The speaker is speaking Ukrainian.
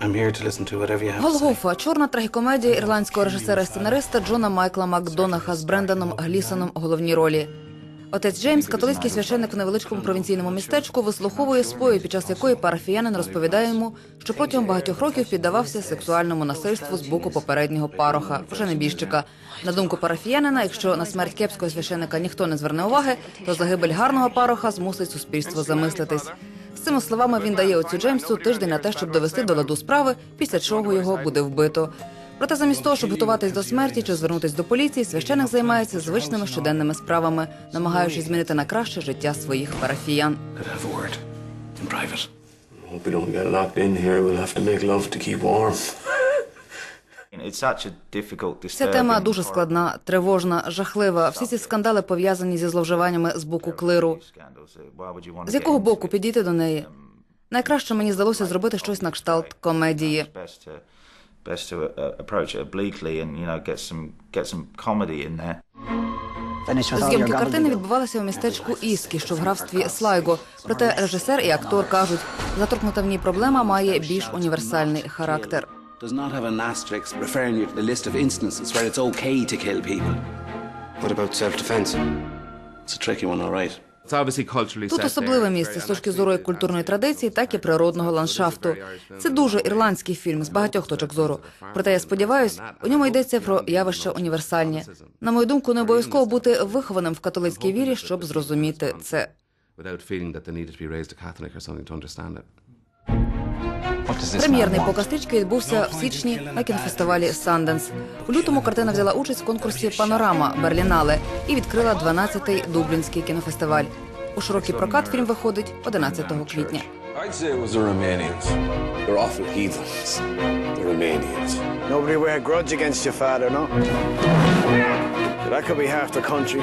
I'm here to listen to whatever you have to say. Голгофа чорна трагікомедія ірландського режисера і сценариста Джона Майкла Макдонаха з Бренданом Глісоном у головній ролі. Отець Джеймс, католицький священник в невеличкому провінційному містечку, вислуховує сповідь, під час якої парафіянин розповідає йому, що протягом багатьох років піддавався сексуальному насильству з боку попереднього пароха, вже небіжчика. На думку парафіянина, якщо на смерть кепського священика ніхто не зверне уваги, то загибель гарного пароха змусить суспільство замислитись. З цими словами він дає оцю Джеймсу тиждень на те, щоб довести до ладу справи, після чого його буде вбито. Проте замість того, щоб готуватись до смерті чи звернутись до поліції, священик займається звичними щоденними справами, намагаючись змінити на краще життя своїх парафіян. Hope we don't get locked in here. We'll have to make love to keep warm. It's such a difficult, Ця тема дуже складна, тривожна, жахлива. Всі ці скандали пов'язані зі зловживаннями з боку клиру. З якого боку підійти до неї? Найкраще мені здалося зробити щось на кшталт комедії. Зйомки картини відбувалися у містечку Іскі, що в графстві Слайго. Проте режисер і актор кажуть, заторкнута в ній проблема має більш універсальний характер. Does not have an asterisk referring you to the list of instances where it's okay to kill people. What about self-defense? It's a tricky one, all right. Тут особливе місце з точки зору як культурної традиції, так і природного ландшафту. Це дуже ірландський фільм з багатьох точок зору. Проте я сподіваюся, у ньому йдеться про явища універсальні. На мою думку, не обов'язково бути вихованим в католицькій вірі, щоб зрозуміти це. Прем'єрний показ стрічки відбувся в січні на кінофестивалі Санденс. У лютому картина взяла участь в конкурсі Панорама Берлінале і відкрила 12-й Дублінський кінофестиваль. У широкий прокат фільм виходить 11 квітня. I'd say it was the Romanians. They're awful heathens. The Romanians. Nobody wear a grudge against your father, no? That could be half the country.